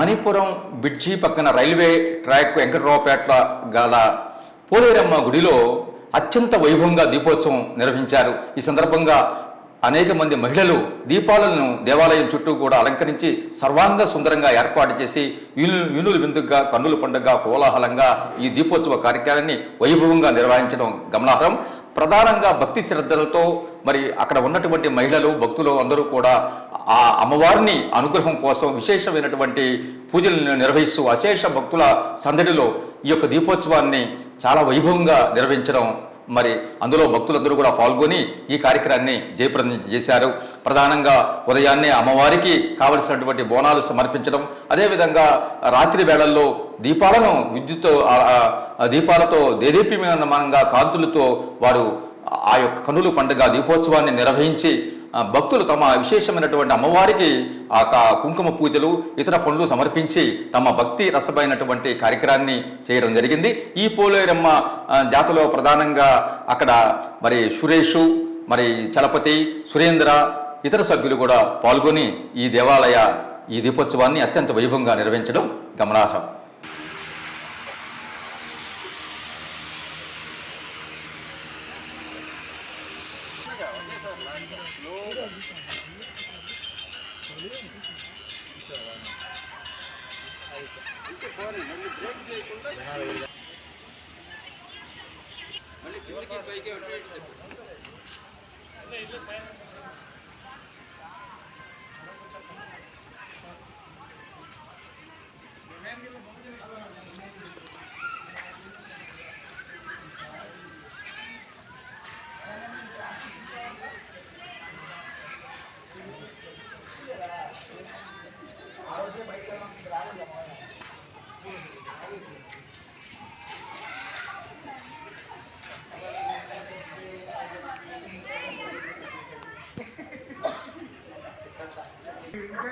మణిపురం బిడ్జి పక్కన railway track Venkataraopeta గల పోలేరమ్మ గుడిలో అత్యంత వైభవంగా దీపోత్సవం నిర్వహించారు. ఈ సందర్భంగా అనేక మంది మహిళలు దీపాలను దేవాలయం చుట్టూ కూడా అలంకరించి సర్వాంగ సుందరంగా ఏర్పాటు చేసి వీణులు విందుగా కన్నుల పండుగ కోలాహలంగా ఈ దీపోత్సవ కార్యక్రమాన్ని వైభవంగా నిర్వహించడం గమనార్హం. ప్రధానంగా భక్తి శ్రద్ధలతో మరి అక్కడ ఉన్నటువంటి మహిళలు భక్తులు అందరూ కూడా ఆ అమ్మవారిని అనుగ్రహం కోసం విశేషమైనటువంటి పూజలను నిర్వహిస్తూ అశేష భక్తుల సందడిలో ఈ యొక్క దీపోత్సవాన్ని చాలా వైభవంగా నిర్వహించడం మరి అందులో భక్తులందరూ కూడా పాల్గొని ఈ కార్యక్రమాన్ని జయప్రదం చేశారు. ప్రధానంగా ఉదయాన్నే అమ్మవారికి కావలసినటువంటి బోనాలు సమర్పించడం అదేవిధంగా రాత్రి వేళల్లో దీపాలను విద్యుత్ దీపాలతో దేదీప్యమానంగా కాంతులతో వారు ఆ యొక్క కనులు పండుగ దీపోత్సవాన్ని నిర్వహించి భక్తులు తమ విశేషమైనటువంటి అమ్మవారికి ఆ కుంకుమ పూజలు ఇతర పనులు సమర్పించి తమ భక్తి రసమైనటువంటి కార్యక్రమాన్ని చేయడం జరిగింది. ఈ పోలేరమ్మ జాతలో ప్రధానంగా అక్కడ మరి సురేషు మరి చలపతి సురేంద్ర ఇతర సభ్యులు కూడా పాల్గొని ఈ దేవాలయ ఈ దీపోత్సవాన్ని అత్యంత వైభవంగా నిర్వహించడం గమనార్హం. మళ్ళీ కిందకి పైకి వెళ్ళి ఇంకా